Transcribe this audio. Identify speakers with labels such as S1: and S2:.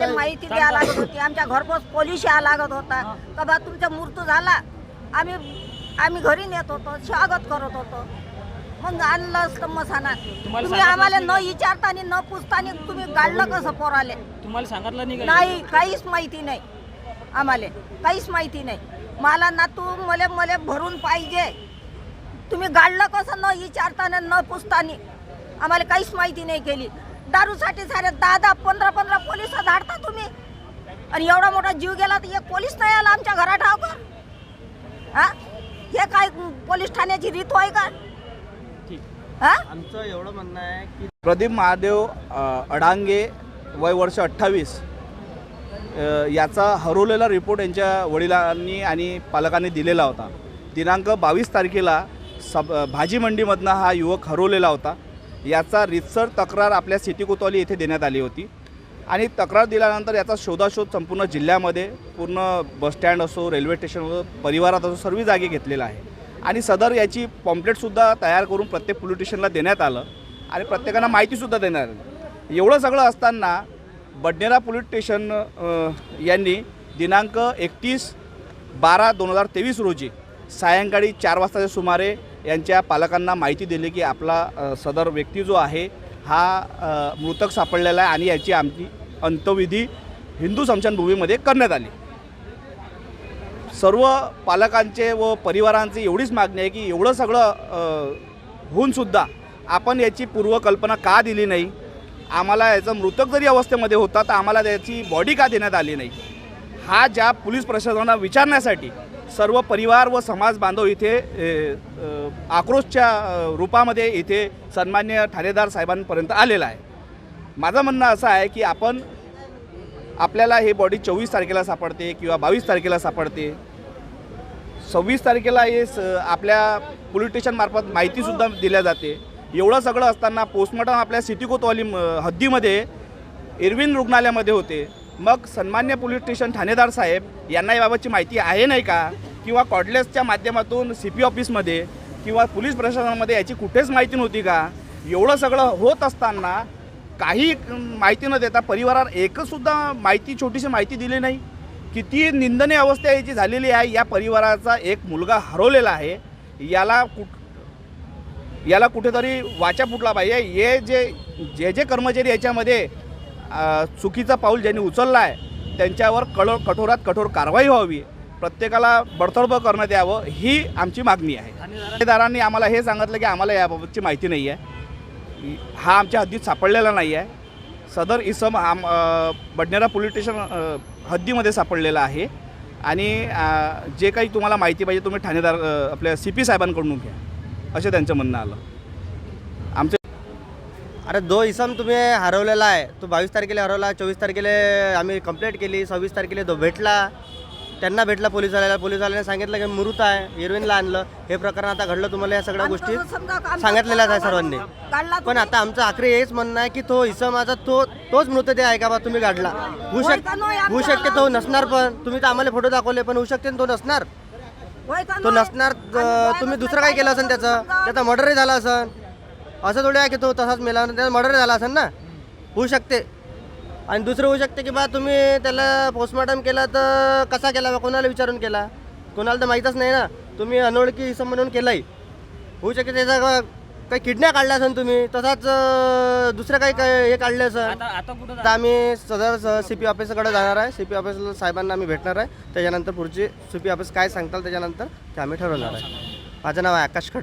S1: ते माहिती द्यायला लागत होती. आमच्या घरपोच पोलीस यायला लागत होता. का बा तुमचा मृत्यू झाला? आम्ही आम्ही घरी नेत होतो. स्वागत करत होतो. मग आणलं असतं मसाना तुम्ही आम्हाला न विचारताना न पुसताना तुम्ही काढलं कसं पोराले?
S2: तुम्हाला सांगितलं नाही
S1: नाही काहीच माहिती नाही आम्हाला. काहीच माहिती नाही. मला ना तू मले मले भरून पाहिजे. तुम्ही गाडलं कसं न विचारताना न पुसताना आम्हाला काहीच माहिती नाही केली. दारूसाठी सारे दहा दहा पंधरा पंधरा पोलीस धाडता तुम्ही. आणि एवढा मोठा जीव गेला तर एक पोलीस नाही आला आमच्या घरात ठाव का? हा? हे काय पोलीस ठाण्याची रीत होय का?
S2: ठीक
S1: हा?
S3: आमचं एवढं म्हणणं आहे की
S4: प्रदीप महादेव अडांगे वय वर्ष अठ्ठावीस. याचा हरवलेला रिपोर्ट यांच्या वडिलांनी आणि पालकांनी दिलेला होता. दिनांक बावीस तारखेला सब भाजी मंडीमधनं हा युवक हरवलेला होता. याचा रितसर तक्रार आपल्या सिटी कोतवाली येथे देण्यात आली होती. आणि तक्रार दिल्यानंतर याचा शोधाशोध संपूर्ण जिल्ह्यामध्ये पूर्ण बसस्टँड असो रेल्वे स्टेशन असो परिवारात असो सर्व जागी घेतलेला आहे. आणि सदर याची पॉम्प्लेटसुद्धा तयार करून प्रत्येक पोलीस स्टेशनला देण्यात आलं आणि प्रत्येकांना माहितीसुद्धा देण्यात आली. एवढं सगळं असताना बडनेरा पोलीस स्टेशन यांनी दिनांक एकतीस बारा दोन हजार तेवीस रोजी सायंकाळी चार वाजताच्या सुमारे यांच्या पालकांना माहिती दिली की आपला सदर व्यक्ती जो आहे हा मृतक सापडलेला आहे आणि याची आमची अंत्यविधी हिंदू स्मशानभूमीमध्ये करण्यात आली. सर्व पालकांचे व परिवारांची एवढीच मागणी आहे की एवढं सगळं होऊनसुद्धा आपण याची पूर्वकल्पना का दिली नाही? आम्हाला याचा मृतक जरी अवस्थेमध्ये होता तर आम्हाला त्याची बॉडी का देण्यात आली नाही? हा ज्या पोलीस प्रशासनाला विचारण्यासाठी सर्व परिवार व समाज बांधव इथे ए, आक्रोशच्या रूपामध्ये इथे सन्मान्य ठाणेदार साहेबांपर्यंत आलेला आहे. माझं म्हणणं असं आहे की आपण आपल्याला हे बॉडी चोवीस तारखेला सापडते किंवा बावीस तारखेला सापडते. सव्वीस तारखेला हे स आपल्या पोलीस स्टेशनमार्फत माहितीसुद्धा दिल्या जाते. एवढं सगळं असताना पोस्टमॉर्टम आपल्या सिटी कोतवाली हद्दीमध्ये इरविन रुग्णालयामध्ये होते. मग सन्मान्य पोलीस स्टेशन ठाणेदार साहेब यांना याबाबतची माहिती आहे नाही का? किंवा कॉडलेसच्या माध्यमातून सी पी ऑफिसमध्ये किंवा पोलीस प्रशासनामध्ये याची कुठेच माहिती नव्हती का? एवढं सगळं होत असताना काही माहिती न देता परिवारात एकसुद्धा माहिती छोटीशी माहिती दिली नाही. किती निंदनीय अवस्था याची झालेली आहे. या परिवाराचा एक मुलगा हरवलेला आहे. याला कुठ याला कुठेतरी वाचा फुटला पाहिजे. हे जे जे जे कर्मचारी याच्यामध्ये चुकीचा पाऊल ज्यांनी उचलला आहे त्यांच्यावर कळो कठोरात कठोर कारवाई व्हावी. प्रत्येकाला बडतर्फ करण्यात यावं ही आमची मागणी आहे. ठाणेदारांनी आम्हाला हे सांगितलं की आम्हाला याबाबतची माहिती नाही आहे. हा आमच्या हद्दीत सापडलेला नाही आहे. सदर इसम अ, बडनेरा पोलीस स्टेशन हद्दीमध्ये सापडलेला आहे. आणि जे काही तुम्हाला माहिती पाहिजे तुम्ही ठाणेदार आपल्या सी पी साहेबांकडून घ्या. असं त्यांचं म्हणणं आलं.
S3: अरे दो इसम तुम्ही हरवलेला आहे तो बावीस तारखेला हरवला चोवीस तारखेला आम्ही कंप्लेंट केली सव्वीस तारखेला तो भेटला त्यांना भेटला पोलीसवाल्याला पोलीसवाल्याने सांगितलं की मृत आहे इरविनला आणलं हे प्रकरण आता घडलं तुम्हाला या सगळ्या गोष्टी सांगितलेल्याच आहे सर्वांनी पण. आता आमचं आखरी हेच म्हणणं आहे की तो इसमाचा तो तोच मृतदेह आहे का बा तुम्ही काढला होऊ शक होऊ? शकते तो नसणार पण तुम्ही तर आम्हाला फोटो दाखवले पण होऊ शकते ना तो नसणार तो? नसणार तुम्ही दुसरं काय केलं असेल त्याचं. त्याचा मर्डरही झाला असेल असं थोडी आहे की तो तसाच मेला त्याचा मर्डर झाला असेल ना? होऊ शकते. आणि दुसरं होऊ शकते की बा तुम्ही त्याला पोस्टमॉर्टम केला तर कसा केला बा? कोणाला विचारून केला? कोणाला तर माहीतच नाही ना. तुम्ही अनोळखी इसम म्हणून केलाही होऊ शकते त्याचा का- काही किडनॅप काढला असेल तुम्ही? तसाच दुसरं काही काही हे काढलं असेल
S2: कुठं
S3: तर आम्ही सदर सी पी ऑफिसकडे जाणार आहे. सी पी ऑफिस साहेबांना आम्ही भेटणार आहे. त्याच्यानंतर पुढची सी पी ऑफिस काय सांगताल त्याच्यानंतर ते आम्ही ठरवणार आहे. माझं नाव आहे आकाश खडसे.